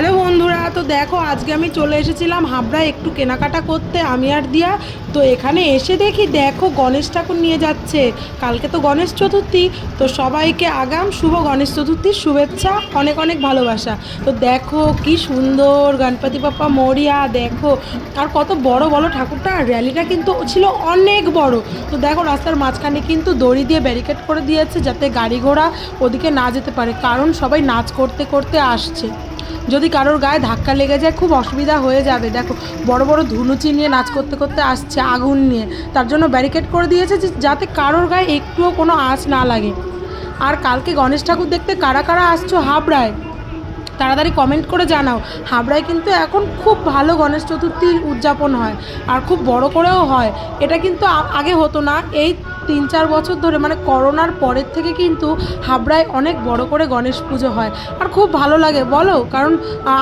Hello বন্ধুরা, তো দেখো আজকে আমি চলে এসেছিলাম হাবড়ায় একটু কেনাকাটা করতে, আমি আর দিয়া। তো এখানে এসে দেখি দেখো গণেশ ঠাকুর নিয়ে যাচ্ছে। কালকে তো গণেশ চতুর্থী, তো সবাইকে আগাম, শুভ গণেশ চতুর্থীর শুভেচ্ছা, অনেক অনেক ভালোবাসা। তো দেখো কি সুন্দর গণপতি বাপ্পা মরিয়া, দেখো। আর কত বড় বড় ঠাকুরটা র্যালিটা কিন্তু ছিল অনেক বড়। তো দেখো রাস্তার মাঝখানে কিন্তু দড়ি দিয়ে ব্যারিকেড করে দিয়েছে যাতে গাড়ি ঘোড়া ওদিকে না যেতে পারে, কারণ সবাই নাচ করতে করতে আসছে। যদি কারোর গায়ে ধাক্কা লেগে যায়, খুব অসুবিধা হয়ে যাবে। দেখো, বড় বড় ধুনুচি নিয়ে নাচ করতে করতে আসছে, আগুন নিয়ে। তার জন্য ব্যারিকেড করে দিয়েছে যে, যাতে কারোর গায়ে একটুও কোনো আঁচ না লাগে। আর কালকে গণেশ ঠাকুর দেখতে কারা কারা আসছো? হাবড়ায়। তাড়াতাড়ি কমেন্ট করে জানাও। হাবড়ায় কিন্তু এখন খুব ভালো গণেশ চতুর্থী উদযাপন হয়। আর খুব বড় করেও হয়। এটা কিন্তু আগে হতো না। এই তিন চার বছর ধরে মানে করোনার পরের থেকে কিন্তু হাবড়ায় অনেক বড় করে গণেশ পুজো হয়। আর খুব ভালো লাগে, বলো? কারণ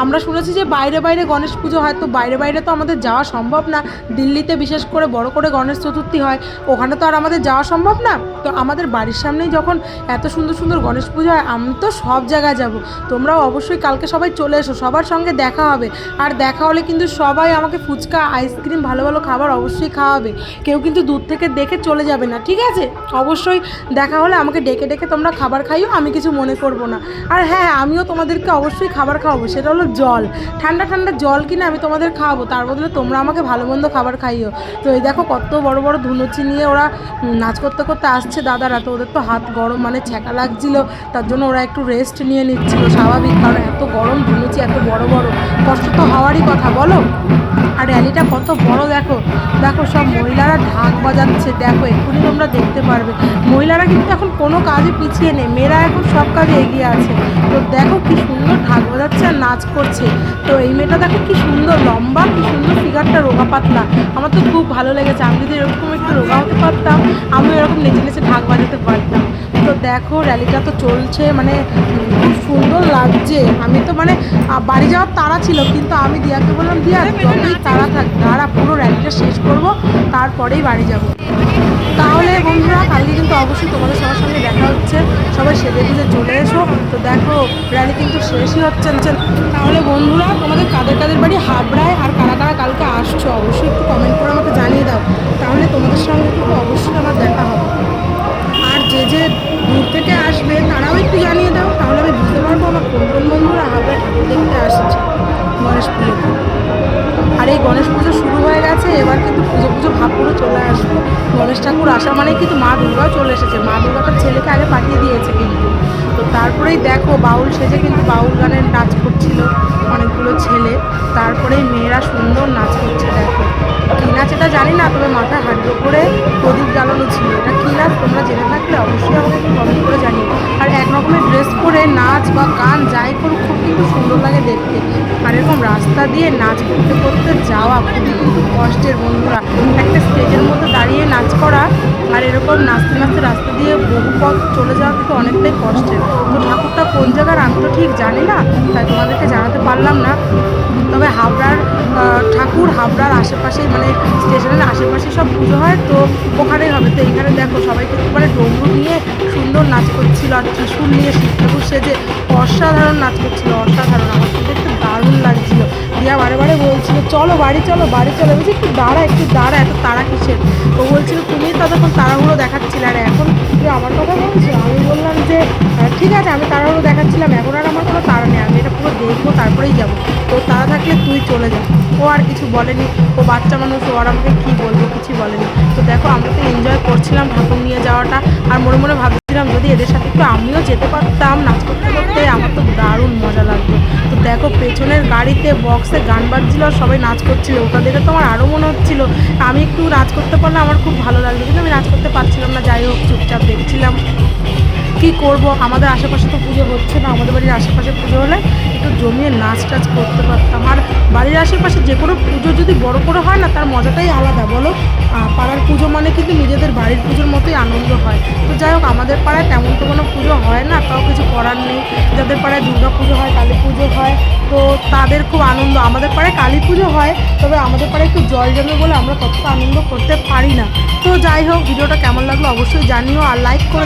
আমরা শুনেছি যে বাইরে বাইরে গণেশ পুজো হয়, তো বাইরে বাইরে তো আমাদের যাওয়া সম্ভব না। দিল্লিতে বিশেষ করে বড় করে গণেশ চতুর্থী হয়, ওখানে তো আর আমাদের যাওয়া সম্ভব না। তো আমাদের বাড়ির সামনেই যখন এত সুন্দর সুন্দর গণেশ পুজো হয়, আমি তো সব জায়গায় যাব। তোমরাও অবশ্যই কালকে সবাই চলে এসো, সবার সঙ্গে দেখা হবে। আর দেখা হলে কিন্তু সবাই আমাকে ফুচকা, আইসক্রিম, ভালো ভালো খাবার অবশ্যই খাওয়াবে। কেউ কিন্তু দূর থেকে দেখে চলে যাবে না, ঠিক আছে? অবশ্যই দেখা হলে আমাকে ডেকে ডেকে তোমরা খাবার খাইও, আমি কিছু মনে করব না। আর হ্যাঁ আমিও তোমাদেরকে অবশ্যই খাবার খাওয়াবো, সেটা হলো জল। ঠান্ডা ঠান্ডা জল কিনে আমি তোমাদের খাওয়াবো, তার বদলে তোমরা আমাকে ভালো মন্দ খাবার খাইও। তো এই দেখো কত বড় বড় ধুনুচি নিয়ে ওরা নাচ করতে করতে আসছে দাদারা। তো ওদের তো হাত গরম মানে ছ্যাঁকা লাগছিল, তার জন্য ওরা একটু রেস্ট নিয়ে নিচ্ছিল, স্বাভাবিক, কারণ এত গরম ধুনুচি, এত বড় বড়। কষ্ট তো হওয়ারই কথা, বলো? আর র্যালিটা কত বড় দেখো। দেখো সব মহিলারা ঢাক বাজাচ্ছে, দেখো, এক্ষুনি তোমরা দেখতে পারবে। মহিলারা কিন্তু এখন কোনো কাজে পিছিয়ে নেই, মেয়েরা এখন সব কাজে এগিয়ে আছে। তো দেখো কি সুন্দর ঢাক বাজাচ্ছে আর নাচ করছে। তো এই মেয়েটা দেখো কি সুন্দর, লম্বা, কি সুন্দর ফিগারটা রোগা পাতলা। আমার তো খুব ভালো লেগেছে, আমি যদি এরকম একটু রোগা হতে পারতাম, আমিও এরকম নেচে নেচে ঢাক বাজাতে পারতাম। তো দেখো র্যালিটা তো চলছে মানে খুব সুন্দর লাগছে। আমি তো মানে বাড়ি যাওয়ার তাড়া ছিল, কিন্তু আমি দিয়াকে বললাম, দিয়া র্যালিটা শেষ করব, তারপরেই বাড়ি যাব। তাহলে বন্ধুরা, কালকে কিন্তু অবশ্যই তোমাদের সবার সঙ্গে দেখা হচ্ছে। সবাই সেজে গুজে চলে এসো। তো দেখো, র্যালি কিন্তু শেষই হচ্ছে তাহলে বন্ধুরা, তোমাদের কাদের কাদের বাড়ি হাবড়ায় আর কারা কারা কালকে আসছো, অবশ্যই একটু কমেন্ট করে আমাকে জানিয়ে দাও। তাহলে তোমাদের সঙ্গে কিন্তু অবশ্যই আমার দেখা হবে। আর যে যে দূর থেকে আসবে, তারাও একটু জানিয়ে দাও। তাহলে আমি বুঝতে পারব আমার কোন কোন বন্ধুরা হাবড়ায় ঠাকুর দেখতে আসছে। গণেশ পুজোতে। আর এই গণেশ পুজো শুরু হয়ে গেছে, এবার কিন্তু পুজো পুজো ভাব করে চলে আসব। গণেশ ঠাকুর আসা মানে কিন্তু মা দুর্গাও চলে এসেছে। মা দুর্গা তার ছেলেকে আগে পাঠিয়ে দিয়েছে কিন্তু। তো তারপরেই দেখো বাউল সেজে কিন্তু বাউল গানের নাচ করছিল অনেকগুলো ছেলে। তারপরেই মেয়েরা সুন্দর নাচ করছে, দেখো। কী নাচ এটা জানি না, তবে গান যাই করুক, খুব কিন্তু সুন্দর লাগে দেখতে। আর এরকম রাস্তা দিয়ে নাচ করতে করতে যাওয়া খুবই কিন্তু কষ্টের বন্ধুরা। একটা স্টেজের মধ্যে দাঁড়িয়ে নাচ করা আর এরকম নাচতে নাচতে রাস্তা দিয়ে বহু পথ চলে যাওয়া কিন্তু অনেকটাই কষ্টের। তো ঠাকুরটা কোন জায়গার আমি তো ঠিক জানি না, তাই তোমাদেরকে জানাতে পারলাম না। তবে হাবড়ার ঠাকুর হাবড়ার আশেপাশেই মানে স্টেশনের আশেপাশে সব পুজো হয়, তো ওখানেই হবে। তো এখানে দেখো সবাই কিন্তু মানে ডমরু নাচ করছিল আর ত্রিশুল নিয়ে শিব ঠাকুর সেজে অসাধারণ নাচ করছিল, অসাধারণ। আমার তো দেখতে দারুণ লাগছিল। দিয়া বারে বারে বলছিল, চলো বাড়ি চলো বাড়ি, চলো। বলছি, একটু দাঁড়া একটু দাঁড়া, এত তাড়া কিসের? ও বলছিল, তুমি ততক্ষণ তাড়াহুড়ো দেখাচ্ছিলে। আর এখন তুই আমার কথা বলছো? আমি বললাম যে ঠিক আছে, আমি তাড়াহুড়ো দেখাচ্ছিলাম, এখন আর আমার কোনো তাড়া নেই, আমি এটা পুরো দেখব, তারপরেই যাব। তো তুই চলে যা। ও আর কিছু বলেনি। ও বাচ্চা মানুষ, ও আর আমাকে কী বলব? কিছু বলেনি। তো দেখো, আমরা তো এনজয় করছিলাম ঠাকুর নিয়ে যাওয়াটা। আর মনে মনে ভাবছিলাম যদি এদের সাথে একটু আমিও যেতে পারতাম, নাচ করতে করতে, আমার তো দারুণ মজা লাগতো। তো দেখো, পেছনের গাড়িতে বক্সে গান বাজছিল আর সবাই নাচ করছিল। ওটা দেখে তো আমার আরও মনে হচ্ছিল। আমি একটু নাচ করতে পারলে আমার খুব ভালো লাগল কিন্তু আমি নাচ করতে পারছিলাম না। যাই হোক, চুপচাপ দেখছিলাম। কি করব? আমাদের আশেপাশে তো পুজো হচ্ছে না। আমাদের বাড়ির আশেপাশে পুজো হলে একটু জমিয়ে নাচ টাচ করতে পারতাম। আর বাড়ির আশেপাশে যে কোনো পুজো যদি বড় করে হয় না, তার মজাটাই আলাদা, বলো? পাড়ার পুজো মানে কিন্তু নিজেদের বাড়ির পুজোর মতোই আনন্দ হয়। তো যাই হোক, আমাদের পাড়ায় তেমন তো কোনো পুজো হয় না, তাও কিছু করার নেই। যাদের পাড়ায় দুর্গা পুজো হয়, কালী পুজো হয়, তো তাদের খুব আনন্দ। আমাদের পাড়ায় কালী পুজো হয়, তবে আমাদের পাড়ায় একটু জল জমে বলে আমরা ততটা আনন্দ করতে পারি না। তো যাই হোক, ভিডিওটা কেমন লাগল অবশ্যই জানিও আর লাইক করে